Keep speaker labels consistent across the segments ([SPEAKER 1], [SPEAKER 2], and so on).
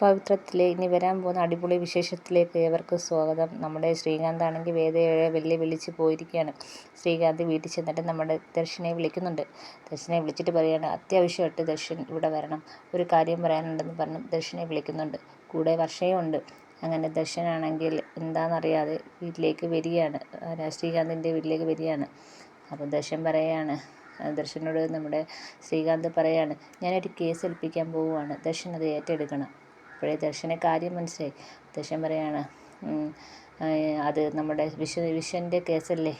[SPEAKER 1] പവിത്രത്തിലെ ഇനി വരാൻ പോകുന്ന അടിപൊളി വിശേഷത്തിലേക്ക് ഏവർക്കും സ്വാഗതം. നമ്മുടെ ശ്രീകാന്ത് ആണെങ്കിൽ വേദയെ വെല്ലു വിളിച്ച് പോയിരിക്കുകയാണ്. ശ്രീകാന്ത് വീട്ടിൽ ചെന്നിട്ട് നമ്മുടെ ദർശനെ വിളിക്കുന്നുണ്ട്. ദർശനെ വിളിച്ചിട്ട് പറയുകയാണ് അത്യാവശ്യമായിട്ട് ദർശൻ ഇവിടെ വരണം. ഒരു കാര്യം പറയാനുണ്ടെന്ന് പറഞ്ഞ് ദർശനെ വിളിക്കുന്നുണ്ട്. കൂടെ വർഷയും ഉണ്ട് അങ്ങനെ ദർശനാണെങ്കിൽ എന്താണെന്നറിയാതെ വീട്ടിലേക്ക് വരികയാണ്. ശ്രീകാന്തിന്റെ വീട്ടിലേക്ക് വരികയാണ്. അപ്പോൾ ദർശൻ പറയുകയാണ് ദർശനോട് നമ്മുടെ ശ്രീകാന്ത് പറയാണ് ഞാനൊരു കേസ് ഏൽപ്പിക്കാൻ പോവുകയാണ്. ദർശൻ അത് ഏറ്റെടുക്കണം. അപ്പോഴേ ദർശന കാര്യം മനസ്സിലായി. ദർശൻ പറയാണ് അത് നമ്മുടെ വിശ്വ വിശ്വന്റെ കേസല്ലേ?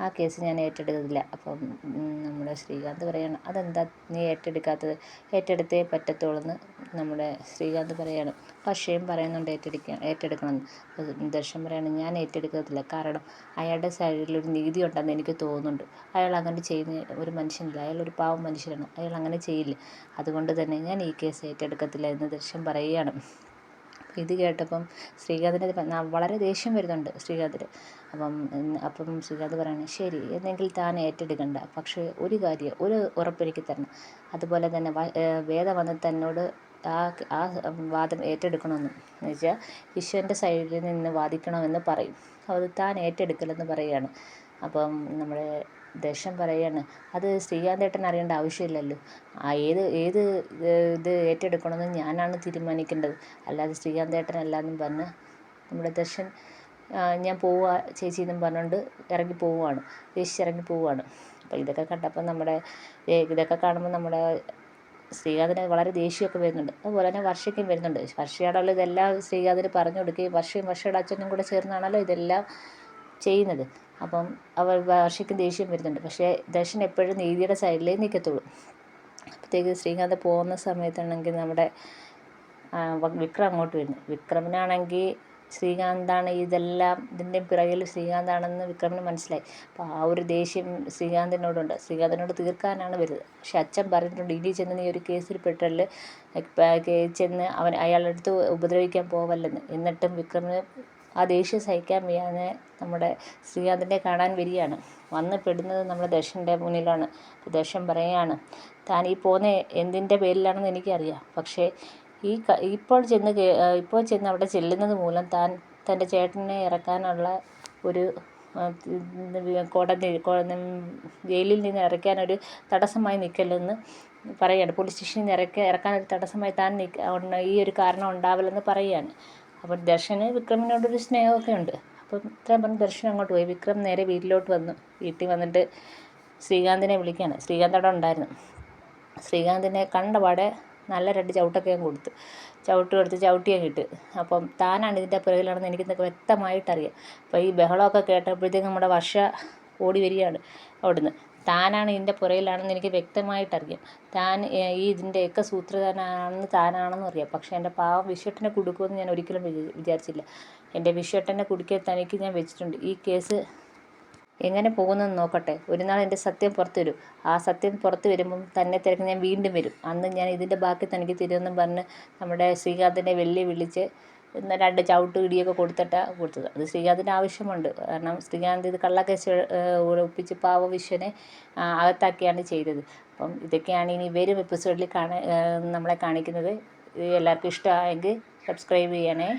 [SPEAKER 1] ആ കേസ് ഞാൻ ഏറ്റെടുത്തില്ല അപ്പം നമ്മുടെ ശ്രീകാന്ത് പറയാണ് അതെന്താ നീ ഏറ്റെടുക്കാത്തത്? ഏറ്റെടുത്തേ പറ്റത്തുള്ളൂ എന്ന് നമ്മുടെ ശ്രീകാന്ത് പറയാണ്. പക്ഷേയും പറയുന്നുണ്ട് ഏറ്റെടുക്കാൻ ഏറ്റെടുക്കണമെന്ന്. ദർശൻ പറയാണ് ഞാൻ ഏറ്റെടുക്കത്തില്ല. കാരണം അയാളുടെ സൈഡിൽ ഒരു നീതി ഉണ്ടെന്ന് എനിക്ക് തോന്നുന്നുണ്ട്. അയാൾ അങ്ങനെ ചെയ്യുന്ന ഒരു മനുഷ്യനില്ല. അയാൾ ഒരു പാവം മനുഷ്യനാണ്. അയാൾ അങ്ങനെ ചെയ്യില്ല. അതുകൊണ്ട് തന്നെ ഞാൻ ഈ കേസ് ഏറ്റെടുക്കത്തില്ല എന്ന് ദർശൻ പറയുകയാണ് ഇത് കേട്ടപ്പം ശ്രീകാന്തിന് വളരെ ദേഷ്യം വരുന്നുണ്ട് ശ്രീകാന്തിന് അപ്പം അപ്പം ശ്രീകാന്ത് പറയണേ ശരി എന്നെങ്കിൽ താൻ ഏറ്റെടുക്കണ്ട. പക്ഷേ ഒരു കാര്യം ഒരു ഉറപ്പെനിക്ക് തരണം. അതുപോലെ തന്നെ വേദ വന്ന് തന്നോട് ആ ആ വാദം ഏറ്റെടുക്കണമെന്നും. എന്ന് വെച്ചാൽ വിശ്വന്റെ സൈഡിൽ നിന്ന് വാദിക്കണമെന്ന് പറയും. അത് താൻ ഏറ്റെടുക്കലെന്ന് പറയുകയാണ്. അപ്പം നമ്മുടെ ദശം പറയാണ്. അത് ശ്രീകാന്തേട്ടൻ അറിയേണ്ട ആവശ്യമില്ലല്ലോ. ആ ഏത് ഏത് ഇത് ഏറ്റെടുക്കണമെന്ന് ഞാനാണ് തീരുമാനിക്കേണ്ടത്. അല്ലാതെ ശ്രീകാന്തേട്ടൻ അല്ലാന്നും പറഞ്ഞ് നമ്മുടെ ദർശൻ ഞാൻ പോവുക ചേച്ചി എന്നും പറഞ്ഞുകൊണ്ട് ഇറങ്ങി പോവുകയാണ്. ഇറങ്ങി പോവുകയാണ്. അപ്പോൾ ഇതൊക്കെ കണ്ടപ്പോൾ നമ്മുടെ ഇതൊക്കെ കാണുമ്പോൾ നമ്മുടെ ശ്രീകാന്തിന് വളരെ ദേഷ്യമൊക്കെ വരുന്നുണ്ട്. അതുപോലെ തന്നെ വർഷയ്ക്കും വരുന്നുണ്ട്. വർഷയാണല്ലോ ഇതെല്ലാം ശ്രീകാന്തിന് പറഞ്ഞു കൊടുക്കുകയും വർഷയും വർഷയുടെ അച്ഛനും കൂടെ ചേർന്നാണല്ലോ ഇതെല്ലാം ചെയ്യുന്നത്. അപ്പം അവർ വർഷയ്ക്ക് ദേഷ്യം വരുന്നുണ്ട്. പക്ഷേ ദർശൻ എപ്പോഴും നീതിയുടെ സൈഡിലേ നിൽക്കത്തുള്ളൂ. അപ്പോഴത്തേക്ക് ശ്രീകാന്ത് പോകുന്ന സമയത്താണെങ്കിൽ നമ്മുടെ വിക്രം അങ്ങോട്ട് വരുന്നു. വിക്രമിനാണെങ്കിൽ ശ്രീകാന്താണ് ഇതെല്ലാം ഇതിന്റെ പിറകിൽ ശ്രീകാന്താണെന്ന് വിക്രമിന് മനസ്സിലായി. അപ്പോൾ ആ ഒരു ദേഷ്യം ശ്രീകാന്തിനോടുണ്ട്. ശ്രീകാന്തിനോട് തീർക്കാനാണ് വരുന്നത്. പക്ഷെ അച്ഛൻ പറഞ്ഞിട്ടുണ്ട് ഇനി ചെന്ന് നീ ഒരു കേസിൽ പെട്ടൽ ചെന്ന് അവൻ അയാളുടെ അടുത്ത് ഉപദ്രവിക്കാൻ പോവല്ലെന്ന്. എന്നിട്ടും വിക്രമിന് ആ ദേഷ്യം സഹിക്കാൻ വയ്യാതെ നമ്മുടെ ശ്രീകാന്തിനെ കാണാൻ വരികയാണ്. വന്ന് പെടുന്നത് നമ്മുടെ ദർശന്റെ മുന്നിലാണ്. ദർശൻ പറയുകയാണ് താൻ ഈ പോകുന്ന എന്തിന്റെ പേരിലാണെന്ന് എനിക്കറിയാം. പക്ഷേ ഈ ഇപ്പോൾ ചെന്ന് ഇപ്പോൾ ചെന്ന് അവിടെ ചെല്ലുന്നത് മൂലം താൻ തന്റെ ചേട്ടനെ ഇറക്കാനുള്ള ഒരു കോടതി ജയിലിൽ നിന്ന് ഇറക്കാനൊരു തടസ്സമായി നിൽക്കല്ലെന്ന് പറയുകയാണ്. പോലീസ് സ്റ്റേഷനിൽ നിന്ന് ഇറക്കി ഇറക്കാനൊരു തടസ്സമായി താൻ ഈ ഒരു കാരണം ഉണ്ടാവില്ലെന്ന് പറയുകയാണ്. അപ്പോൾ ദർശന് വിക്രമിനോടൊരു സ്നേഹമൊക്കെ ഉണ്ട്. അപ്പം ഇത്രയും പറഞ്ഞ് ദർശൻ അങ്ങോട്ട് പോയി. വിക്രം നേരെ വീട്ടിലോട്ട് വന്നു. വീട്ടിൽ വന്നിട്ട് ശ്രീകാന്തിനെ വിളിക്കുകയാണ്. ശ്രീകാന്ത് അവിടെ ഉണ്ടായിരുന്നു. ശ്രീകാന്തിനെ കണ്ടപാടെ നല്ല രണ്ട് ചവിട്ടൊക്കെ ഞാൻ കൊടുത്തു. ചവിട്ട് കൊടുത്ത് ചവിട്ടിയാൽ കിട്ടു അപ്പം താനാണ് ഇതിന്റെ പുറകിലാണെന്ന് എനിക്ക് വ്യക്തമായിട്ടറിയാം. അപ്പോൾ ഈ ബഹളമൊക്കെ കേട്ടപ്പോഴത്തേക്കും നമ്മുടെ വർഷ ഓടി വരികയാണ് അവിടുന്ന്. താനാണ് ഇതിന്റെ പുറകിലാണെന്ന് എനിക്ക് വ്യക്തമായിട്ടറിയാം. താൻ ഈ ഇതിന്റെയൊക്കെ സൂത്രധാരനാണെന്ന് താനാണെന്നും അറിയാം. പക്ഷേ എന്റെ പാവം വിശ്വട്ടനെ കൊടുക്കുമെന്ന് ഞാൻ ഒരിക്കലും വിചാരിച്ചില്ല. എന്റെ വിശ്വട്ടനെ കുടുക്കിയ തനിക്ക് ഞാൻ വെച്ചിട്ടുണ്ട്. ഈ കേസ് എങ്ങനെ പോകുന്നെന്ന് നോക്കട്ടെ. ഒരു നാൾ എന്റെ സത്യം പുറത്തു വരും. ആ സത്യം പുറത്ത് വരുമ്പം തന്നെ തിരക്ക് ഞാൻ വീണ്ടും വരും. അന്ന് ഞാൻ ഇതിന്റെ ബാക്കി തനിക്ക് തരുമെന്നും പറഞ്ഞ് നമ്മുടെ ശ്രീകാന്തിനെ വെള്ളി വിളിച്ച് രണ്ട് ചവിട്ട് ഇടിയൊക്കെ കൊടുത്തിട്ട് കൊടുത്തത്. അത് ശ്രീകാന്തിന് ആവശ്യമുണ്ട്. കാരണം ശ്രീകാന്ത് ഇത് കള്ളക്കേസ് ഒപ്പിച്ച് പാവ വിശ്വനെ അകത്താക്കിയാണ് ചെയ്തത്. അപ്പം ഇതൊക്കെയാണ് ഇനി വരും എപ്പിസോഡിൽ കാണാൻ നമ്മളെ കാണിക്കുന്നത്. എല്ലാവർക്കും ഇഷ്ടമായെങ്കിൽ സബ്സ്ക്രൈബ് ചെയ്യണേ.